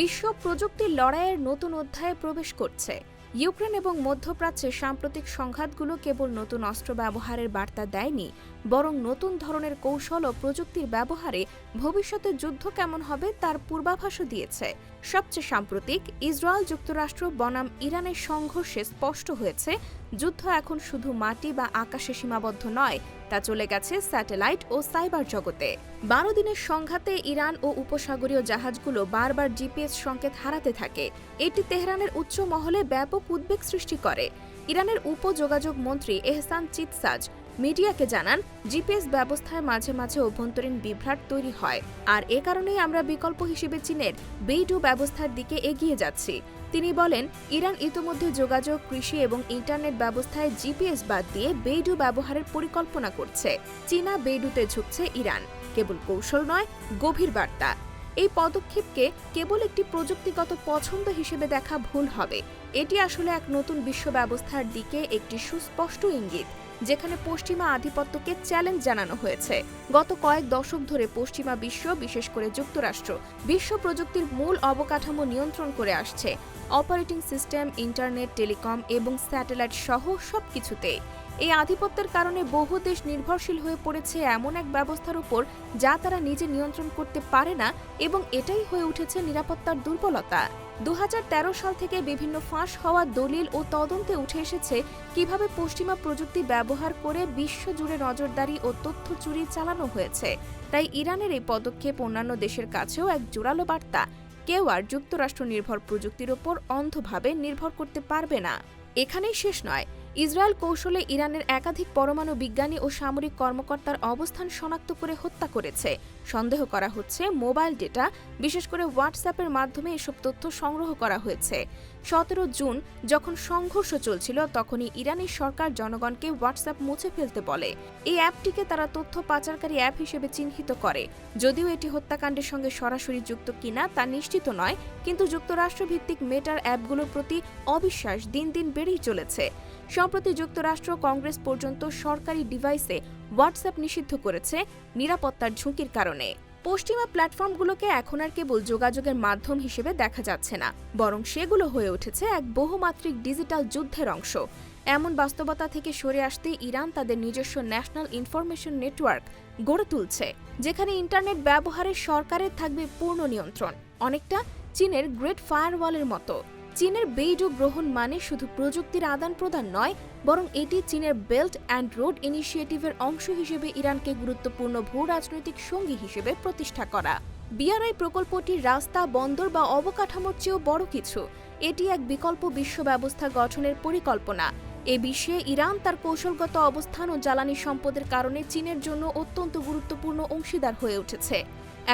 বিশ্ব প্রযুক্তির লড়াইয়ের নতুন অধ্যায়ে প্রবেশ করছে। ইউক্রেন এবং মধ্যপ্রাচ্যে সাম্প্রতিক সংঘাতগুলো কেবল নতুন অস্ত্র ব্যবহারের বার্তা দেয়নি বরং নতুন ধরনের কৌশল ও প্রযুক্তির ব্যবহারে ভবিষ্যতে যুদ্ধ কেমন হবে তার পূর্বাভাসও দিয়েছে। সবচেয়ে সাম্প্রতিক, ইসরায়েল যুক্তরাষ্ট্র বনাম ইরানের সংঘর্ষে স্পষ্ট হয়েছে, যুদ্ধ এখন শুধু মাটি বা আকাশে সীমাবদ্ধ নয়, তা চলে গেছে স্যাটেলাইট ও সাইবার জগতে। বারো দিনের সংঘাতে ইরান ও উপসাগরীয় জাহাজগুলো বারবার জিপিএস সংকেত হারাতে থাকে। এটি তেহরানের উচ্চ মহলে ব্যাপক উদ্বেগ সৃষ্টি করে। ইরানের উপযোগাযোগ মন্ত্রী এহসান চিতসাজ মিডিয়াকে জানান, জিপিএস ব্যবস্থায় মাঝে মাঝে অভ্যন্তরীণ বিভ্রাট তৈরি হয়। আর এ কারণেই আমরা বিকল্প হিসেবে চীনের বেইডু ব্যবস্থার দিকে এগিয়ে যাচ্ছি। তিনি বলেন, ইরান ইতোমধ্যে যোগাযোগ, কৃষি এবং ইন্টারনেট ব্যবস্থায় জিপিএস বাদ দিয়ে বেইডু ব্যবহারের পরিকল্পনা করছে। চীনা বেইডুতে ঝুঁকছে ইরান। কেবল কৌশল নয়, গভীর বার্তা। এই পদক্ষেপকে কেবল একটি প্রযুক্তিগত পছন্দ হিসেবে দেখা ভুল হবে। এটি আসলে এক নতুন বিশ্ব ব্যবস্থার দিকে একটি সুস্পষ্ট ইঙ্গিত। যেখানে পশ্চিমা আধিপত্যকে চ্যালেঞ্জ জানানো হয়েছে। গত কয়েক দশক ধরে পশ্চিমা বিশ্ব, বিশেষ করে যুক্তরাষ্ট্র, বিশ্ব প্রযুক্তির মূল অবকাঠামো নিয়ন্ত্রণ করে আসছে। অপারেটিং সিস্টেম, ইন্টারনেট, টেলিকম এবং স্যাটেলাইট সহ সবকিছুতে। এই আধিপত্যের কারণে বহু দেশ নির্ভরশীল হয়ে পড়েছে এমন এক ব্যবস্থার উপর যা তারা নিজে নিয়ন্ত্রণ করতে পারে না এবং এটাই হয়ে উঠেছে নিরাপত্তার দুর্বলতা। দুহাজার তেরো সাল থেকে বিভিন্ন ফাঁস হওয়া দলিল ও তদন্তে উঠে এসেছে কীভাবে পশ্চিমা প্রযুক্তি ব্যবহার করে বিশ্বজুড়ে নজরদারি ও তথ্য চুরি চালানো হয়েছে। তাই ইরানের এই পদক্ষেপ অন্যান্য দেশের কাছেও এক জোরালো বার্তা। কেউ আর যুক্তরাষ্ট্র নির্ভর প্রযুক্তির ওপর অন্ধভাবে নির্ভর করতে পারবে না। এখানেই শেষ নয়। ইসরায়েল কৌশলে ইরানের একাধিক পরমাণু বিজ্ঞানী ও সামরিক কর্মকর্তার অবস্থান শনাক্ত করে হত্যা করেছে। সন্দেহ করা হচ্ছে, মোবাইল ডেটা, বিশেষ করে হোয়াটসঅ্যাপের মাধ্যমে এসব তথ্য সংগ্রহ করা হয়েছে। সতেরো জুন, যখন সংঘর্ষ চলছিল, তখনই ইরানের সরকার জনগণকে হোয়াটসঅ্যাপ মুছে ফেলতে বলে। এই অ্যাপটিকে তারা তথ্য পাচারকারী অ্যাপ হিসেবে চিহ্নিত করে। যদিও এটি হত্যাকাণ্ডের সঙ্গে সরাসরি যুক্ত কিনা তা নিশ্চিত নয়, কিন্তু যুক্তরাষ্ট্রভিত্তিক মেটার অ্যাপগুলোর প্রতি অবিশ্বাস দিন দিন বেড়েই চলেছে। সম্প্রতি যুক্তরাষ্ট্র কংগ্রেস পর্যন্ত সরকারি ডিভাইসে হোয়াটসঅ্যাপ নিষিদ্ধ করেছে নিরাপত্তার ঝুঁকির কারণে। পশ্চিমা প্ল্যাটফর্মগুলোকে এখন আর কেবল যোগাযোগের মাধ্যম হিসেবে দেখা যাচ্ছে না, বরং সেগুলো হয়ে উঠেছে এক বহুমাত্রিক ডিজিটাল যুদ্ধের অংশ। এমন বাস্তবতা থেকে সরে আসতে ইরান তাদের নিজস্ব ন্যাশনাল ইনফরমেশন নেটওয়ার্ক গড়ে তুলছে, যেখানে ইন্টারনেট ব্যবহারে সরকারের থাকবে পূর্ণ নিয়ন্ত্রণ, অনেকটা চীনের গ্রেট ফায়ারওয়ালের মতো। চীনের বেইডু গ্রহণ মানে শুধু প্রযুক্তির আদান প্রদান নয়, বরং এটি চীনের বেল্ট অ্যান্ড রোড ইনিশিয়েটিভের অংশ হিসেবে ইরানকে গুরুত্বপূর্ণ ভূ রাজনৈতিক সঙ্গী হিসেবে প্রতিষ্ঠা করা। বিআরআই প্রকল্পটি রাস্তা, বন্দর বা অবকাঠামোর চেয়েও বড় কিছু। এটি এক বিকল্প বিশ্ব ব্যবস্থা গঠনের পরিকল্পনা। এ বিশ্বে ইরান তার কৌশলগত অবস্থান ও জ্বালানি সম্পদের কারণে চীনের জন্য অত্যন্ত গুরুত্বপূর্ণ অংশীদার হয়ে উঠেছে।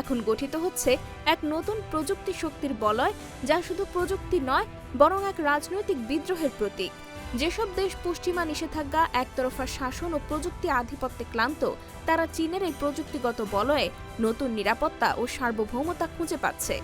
এখন গঠিত হচ্ছে এক নতুন প্রযুক্তি শক্তির বলয়, যা শুধু প্রযুক্তি নয়, বরং এক রাজনৈতিক বিদ্রোহের প্রতীক। যেসব দেশ পশ্চিমা নিষেধাজ্ঞা, একতরফা শাসন ও প্রযুক্তি আধিপত্যে ক্লান্ত, তারা চীনের এই প্রযুক্তিগত বলয়ে নতুন নিরাপত্তা ও সার্বভৌমতা খুঁজে পাচ্ছে।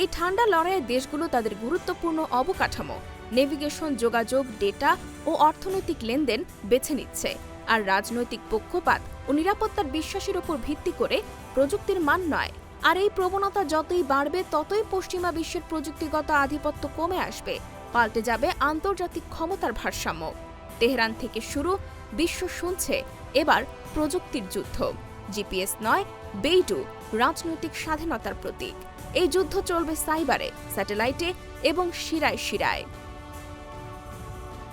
এই ঠান্ডা লড়াইয়ে দেশগুলো তাদের গুরুত্বপূর্ণ অবকাঠামো। নেভিগেশন, যোগাযোগ, ডেটা ও অর্থনৈতিক লেনদেন বেছে নিচ্ছে। আর রাজনৈতিক পক্ষপাত ও নিরাপত্তার বিশ্বাসের উপর ভিত্তি করে প্রযুক্তির মান নয়। আর এই প্রবণতা যতই বাড়বে, ততই পশ্চিমা বিশ্বের প্রযুক্তিগত আধিপত্য কমে আসবে। পাল্টে যাবে আন্তর্জাতিক ক্ষমতার ভারসাম্য। তেহরান থেকে শুরু বিশ্ব শুনছে, এবার প্রযুক্তির যুদ্ধ। জিপিএস নয়, বেইডু, রাজনৈতিক স্বাধীনতার প্রতীক। এই যুদ্ধ চলবে সাইবারে, স্যাটেলাইটে এবং শিরায় শিরায়।